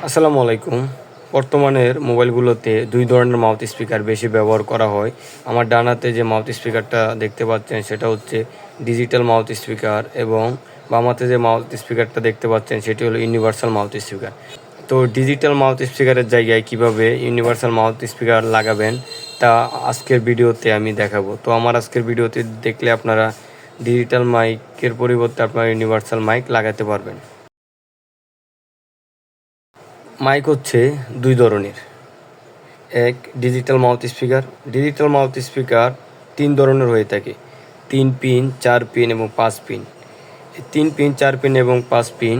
আসসালামু আলাইকুম। বর্তমানের মোবাইলগুলোতে দুই ধরনের মাউথ স্পিকার বেশি ব্যবহার করা হয়। আমার ডানাতে যে মাউথ স্পিকারটা দেখতে পাচ্ছেন, সেটা হচ্ছে ডিজিটাল মাউথ স্পিকার এবং বামাতে যে মাউথ স্পিকারটা দেখতে পাচ্ছেন, সেটি হলো ইউনিভার্সাল মাউথ স্পিকার। তো ডিজিটাল মাউথ স্পিকারের জায়গায় কীভাবে ইউনিভার্সাল মাউথ স্পিকার লাগাবেন, তা আজকের ভিডিওতে আমি দেখাবো। তো আমার আজকের ভিডিওতে দেখলে আপনারা ডিজিটাল মাইকের পরিবর্তে আপনারা ইউনিভার্সাল মাইক লাগাতে পারবেন। মাইক হচ্ছে দুই ধরনের। এক digital mouth speaker digital mouth speaker তিন ধরনের হয়ে থাকে। তিন পিন চার পিন এবং পাঁচ পিন তিন পিন চার পিন এবং পাঁচ পিন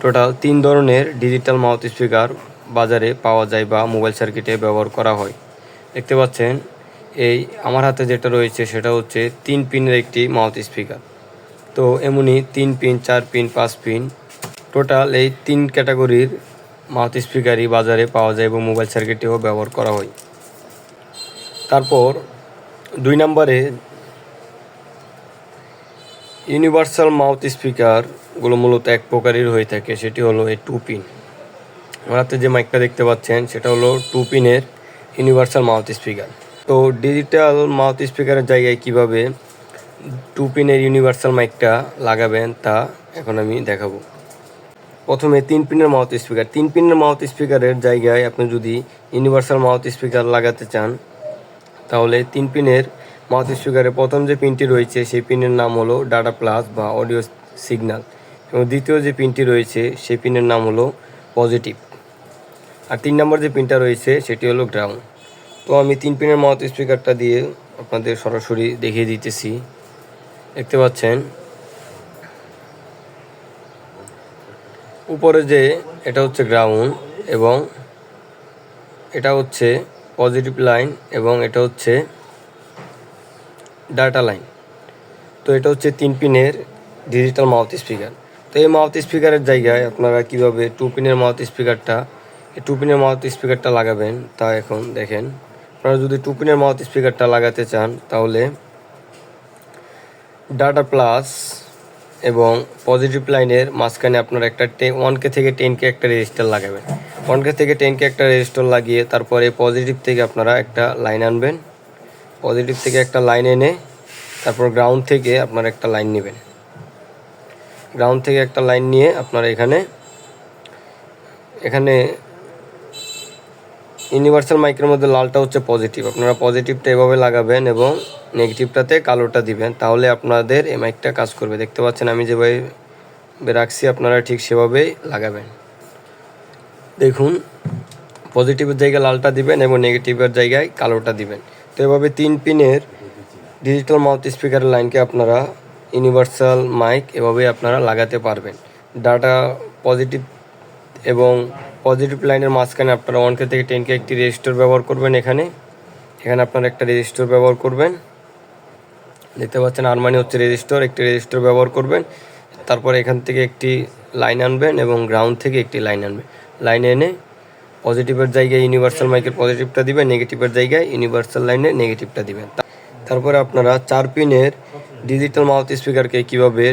টোটাল তিন ধরনের ডিজিটাল মাউথ স্পিকার বাজারে পাওয়া যায় বা মোবাইল সার্কিটে ব্যবহার করা হয়। দেখতে পাচ্ছেন, এই আমার হাতে যেটা রয়েছে সেটা হচ্ছে তিন পিনের একটি মাউথ স্পিকার তো এমনই তিন পিন চার পিন পাঁচ পিন টোটাল এই তিন ক্যাটাগরির মাউথ স্পিকারই বাজারে পাওয়া যায় এবং মোবাইল সার্কিটেও ব্যবহার করা হয়। তারপর দুই নম্বরে ইউনিভার্সাল মাউথ স্পিকারগুলো মূলত এক প্রকারের হয়ে থাকে, সেটি হলো এই টু পিন আমার হাতে যে মাইকটা দেখতে পাচ্ছেন, সেটা হলো টু পিনের ইউনিভার্সাল মাউথ স্পিকার। তো ডিজিটাল মাউথ স্পিকারের জায়গায় কীভাবে টু পিনের ইউনিভার্সাল মাইকটা লাগাবেন, তা এখন আমি দেখাবো। প্রথমে তিন পিনের মাউথ স্পিকার। তিন পিনের মাউথ স্পিকারের জায়গায় আপনি যদি ইউনিভার্সাল মাউথ স্পিকার লাগাতে চান, তাহলে তিন পিনের মাউথ স্পিকারের প্রথম যে পিনটি রয়েছে, সেই পিনের নাম হলো ডাটা প্লাস বা অডিও সিগন্যাল। এবং দ্বিতীয় যে পিনটি রয়েছে, সেই পিনের নাম হলো পজিটিভ। আর তিন নম্বর যে পিনটা রয়েছে, সেটি হলো গ্রাউন্ড। তো আমি তিন পিনের মাউথ স্পিকারটা দিয়ে আপনাদের সরাসরি দেখিয়ে দিতেছি। দেখতে পাচ্ছেন? উপরে যে এটা হচ্ছে গ্রাউন্ড এবং এটা হচ্ছে পজিটিভ লাইন এবং এটা হচ্ছে ডাটা লাইন তো এটা হচ্ছে তিন পিনের ডিজিটাল মাউথ স্পিকার তো এই মাউথ স্পিকারের জায়গায় আপনারা কীভাবে টু পিনের মাউথ স্পিকারটা এই টু পিনের মাউথ স্পিকারটা লাগাবেন তা এখন দেখেন। আপনারা যদি টু পিনের মাউথ স্পিকারটা লাগাতে চান তাহলে ডাটা প্লাস এবং পজিটিভ লাইনের মাঝখানে আপনার একটা টে ওয়ান কে থেকে টেন কে একটা রেজিস্টার লাগাবেন। ওয়ান কে থেকে টেন কে একটা রেজিস্টার লাগিয়ে তারপরে পজিটিভ থেকে আপনারা একটা লাইন আনবেন। পজিটিভ থেকে একটা লাইন এনে তারপর গ্রাউন্ড থেকে আপনারা একটা লাইন নেবেন। গ্রাউন্ড থেকে একটা লাইন নিয়ে আপনারা এখানে এখানে ইউনিভার্সাল মাইকের মধ্যে লালটা হচ্ছে পজিটিভ আপনারা পজিটিভটা এভাবে লাগাবেন এবং নেগেটিভটাতে কালোটা দিবেন, তাহলে আপনাদের এই মাইকটা কাজ করবে। দেখতে পাচ্ছেন আমি যেভাবে রাখছি, আপনারা ঠিক সেভাবেই লাগাবেন। দেখুন পজিটিভের জায়গায় লালটা দিবেন এবং নেগেটিভের জায়গায় কালোটা দিবেন। তো এভাবে তিন পিনের ডিজিটাল মাউথ স্পিকারের লাইনকে আপনারা ইউনিভার্সাল মাইক এভাবে আপনারা লাগাতে পারবেন। ডাটা পজিটিভ এবং পজিটিভ লাইনের মাঝখানে আপনারা ওয়ান কে থেকে টেন কে একটি রেজিস্টার ব্যবহার করবেন এখানে। এখানে আপনারা একটা রেজিস্টার ব্যবহার করবেন। দেখতে পাচ্ছেন আর মানে হচ্ছে রেজিস্টার একটি রেজিস্টার ব্যবহার করবেন। তারপর এখান থেকে একটি লাইন আনবেন এবং গ্রাউন্ড থেকে একটি লাইন আনবেন। লাইন এনে পজিটিভের জায়গায় ইউনিভার্সাল মাইকের পজিটিভটা দিবেন নেগেটিভের জায়গায় ইউনিভার্সাল লাইনে নেগেটিভটা দিবেন। তারপরে আপনারা চার পিনের ডিজিটাল মাউথ স্পিকারকে কীভাবে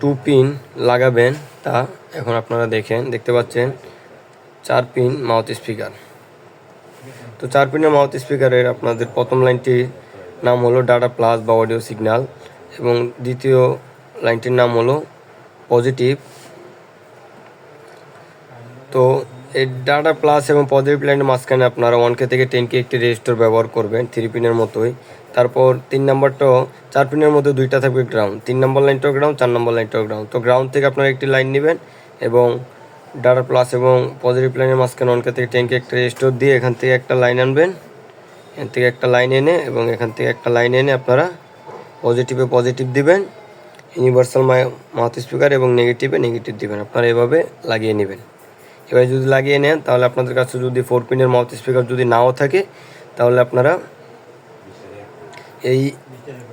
টু পিন লাগাবেন তা এখন আপনারা দেখেন, দেখতে পাচ্ছেন। চার পিন মাউথ স্পিকার। তো চার পিনের মাউথ স্পিকারের আপনাদের প্রথম লাইনটির নাম হলো ডাটা প্লাস বা অডিও সিগন্যাল এবং দ্বিতীয় লাইনটির নাম হলো পজিটিভ। তো এই ডাটা প্লাস এবং পজিটিভ লাইনের মাঝখানে আপনারা ওয়ান কে থেকে টেন কে একটি রেজিস্টার ব্যবহার করবেন থ্রি পিনের মতোই। তারপর তিন নাম্বারটাও চার পিনের মধ্যে দুইটা থাকবে গ্রাউন্ড তিন নম্বর লাইনটাও গ্রাউন্ড চার নম্বর লাইনটাও গ্রাউন্ড তো গ্রাউন্ড থেকে আপনারা একটি লাইন নেবেন এবং ডাটা প্লাস এবং পজিটিভ লাইনের মাঝখানে ওয়ান কে থেকে টেন কে একটা রেজিস্টার দিয়ে এখান থেকে একটা লাইন আনবেন। এখান থেকে একটা লাইন এনে এবং এখান থেকে একটা লাইন এনে আপনারা পজিটিভে পজিটিভ দিবেন ইউনিভার্সাল মাউথ স্পিকার এবং নেগেটিভে নেগেটিভ দিবেন। আপনারা এভাবে লাগিয়ে নেবেন। এবার যদি লাগিয়ে নেন, তাহলে আপনাদের কাছে যদি ফোর পিনের মাউথ স্পিকার যদি নাও থাকে, তাহলে আপনারা এই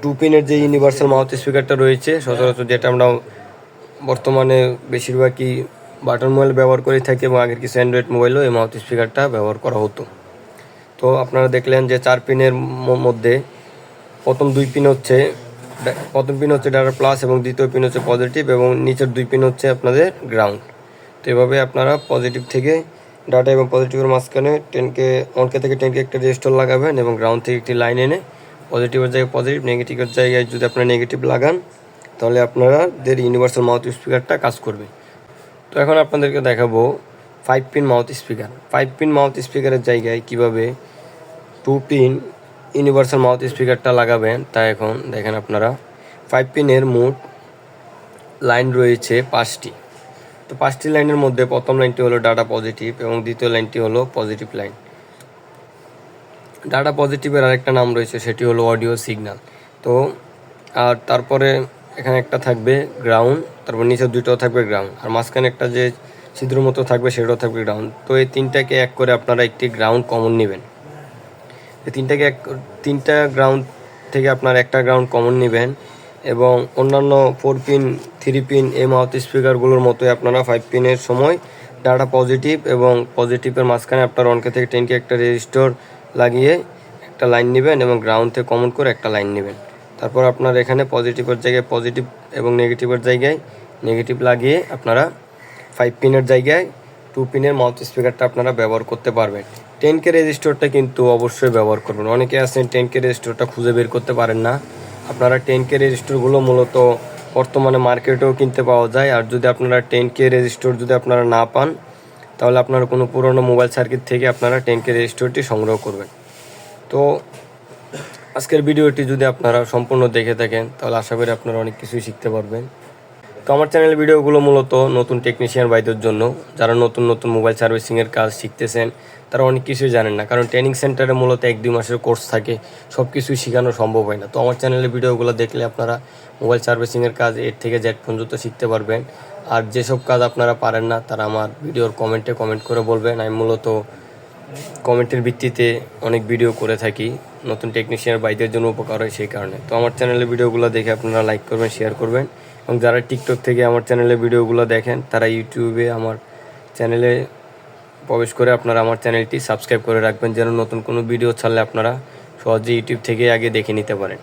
টু পিনের যে ইউনিভার্সাল মাউথ স্পিকারটা রয়েছে, সচরাচর যেটা আমরা বর্তমানে বেশিরভাগই বাটন মোবাইল ব্যবহার করে থাকি এবং আগের কিছু অ্যান্ড্রয়েড মোবাইলও এই মাউথ স্পিকারটা ব্যবহার করা হতো। তো আপনারা দেখলেন যে চার পিনের মধ্যে প্রথম দুই পিন হচ্ছে প্রথম পিন হচ্ছে ডাটা প্লাস এবং দ্বিতীয় পিন হচ্ছে পজিটিভ এবং নিচের দুই পিন হচ্ছে আপনাদের গ্রাউন্ড তো এভাবে আপনারা পজিটিভ থেকে ডাটা এবং পজিটিভের মাঝখানে টেনকে অনকে থেকে টেনকে একটা রেজিস্টার লাগাবেন এবং গ্রাউন্ড থেকে একটি লাইন এনে পজিটিভের জায়গায় পজিটিভ নেগেটিভের জায়গায় যদি আপনারা নেগেটিভ লাগান, তাহলে আপনাদের ইউনিভার্সাল মাউথ স্পিকারটা কাজ করবে। তো এখন আপনাদেরকে দেখাবো five pin mouth speaker five pin mouth স্পিকারের জায়গায় কীভাবে টু পিন ইউনিভার্সাল মাউথ স্পিকারটা লাগাবেন, তা এখন দেখেন আপনারা। ফাইভ পিনের মোট লাইন রয়েছে পাঁচটি। তো পাঁচটি লাইনের মধ্যে প্রথম লাইনটি হলো ডাটা পজিটিভ এবং দ্বিতীয় লাইনটি হলো পজিটিভ লাইন ডাটা পজিটিভের আরেকটা নাম রয়েছে, সেটি হলো অডিও সিগন্যাল তো, আর তারপরে এখানে একটা থাকবে গ্রাউন্ড তারপর নিচে দুটোও থাকবে গ্রাউন্ড আর মাঝখানে একটা যে ছিদ্র মতো থাকবে সেটাও থাকবে গ্রাউন্ড তো এই তিনটাকে এক করে আপনারা একটি গ্রাউন্ড কমন নেবেন। এই তিনটাকে এক তিনটা গ্রাউন্ড থেকে আপনার একটা গ্রাউন্ড কমন নেবেন এবং অন্যান্য ফোর পিন থ্রি পিন এই মাউথ স্পিকারগুলোর মতোই আপনারা ফাইভ পিনের সময় ডাটা পজিটিভ এবং পজিটিভের মাঝখানে আপনার অনকে থেকে টেনকে একটা রেজিস্টর লাগিয়ে একটা লাইন নেবেন এবং গ্রাউন্ড থেকে কমন করে একটা লাইন নেবেন। তারপর আপনার এখানে পজিটিভের জায়গায় পজিটিভ এবং নেগেটিভের জায়গায় নেগেটিভ লাগিয়ে আপনারা ফাইভ পিনের জায়গায় টু পিনের মাউথ স্পিকারটা আপনারা ব্যবহার করতে পারবেন। টেন কে রেজিস্টারটা কিন্তু অবশ্যই ব্যবহার করবেন। অনেকে আছেন টেন কে রেজিস্টারটা খুঁজে বের করতে পারেন না। আপনারা টেন কে রেজিস্টারগুলো মূলত বর্তমানে মার্কেটেও কিনতে পাওয়া যায়। আর যদি আপনারা টেন কে রেজিস্টার যদি আপনারা না পান, তাহলে আপনারা কোনো পুরনো মোবাইল সার্কিট থেকে আপনারা টেন কে রেজিস্টারটি সংগ্রহ করবেন। তো আজকের ভিডিওটি যদি আপনারা সম্পূর্ণ দেখে থাকেন, তাহলে আশা করি আপনারা অনেক কিছুই শিখতে পারবেন। তো আমার চ্যানেলের ভিডিওগুলো মূলত নতুন টেকনিশিয়ান ভাইদের জন্য। যারা নতুন নতুন মোবাইল সার্ভিসিংয়ের কাজ শিখতেছেন, তারা অনেক কিছুই জানেন না। কারণ ট্রেনিং সেন্টারে মূলত এক, দুই মাসের কোর্স থাকে সব কিছুই শেখানো সম্ভব হয় না। তো আমার চ্যানেলের ভিডিওগুলো দেখলে আপনারা মোবাইল সার্ভিসিংয়ের কাজ এর থেকে জেড পর্যন্ত শিখতে পারবেন। আর যেসব কাজ আপনারা পারেন না, তারা আমার ভিডিওর কমেন্টে কমেন্ট করে বলবেন। আমি মূলত কমেন্টের ভিত্তিতে অনেক ভিডিও করে থাকি। নতুন টেকনিশিয়ান বাইদের জন্য উপকার হয় সেই কারণে। তো আমার চ্যানেলের ভিডিওগুলো দেখে আপনারা লাইক করবেন শেয়ার করবেন। এবং যারা টিকটক থেকে আমার চ্যানেলের ভিডিওগুলো দেখেন, তারা ইউটিউবে আমার চ্যানেলে প্রবেশ করে আপনারা আমার চ্যানেলটি সাবস্ক্রাইব করে রাখবেন, যেন নতুন কোনো ভিডিও ছাড়লে আপনারা সহজে ইউটিউব থেকে আগে দেখে নিতে পারেন।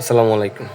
আসসালামু আলাইকুম।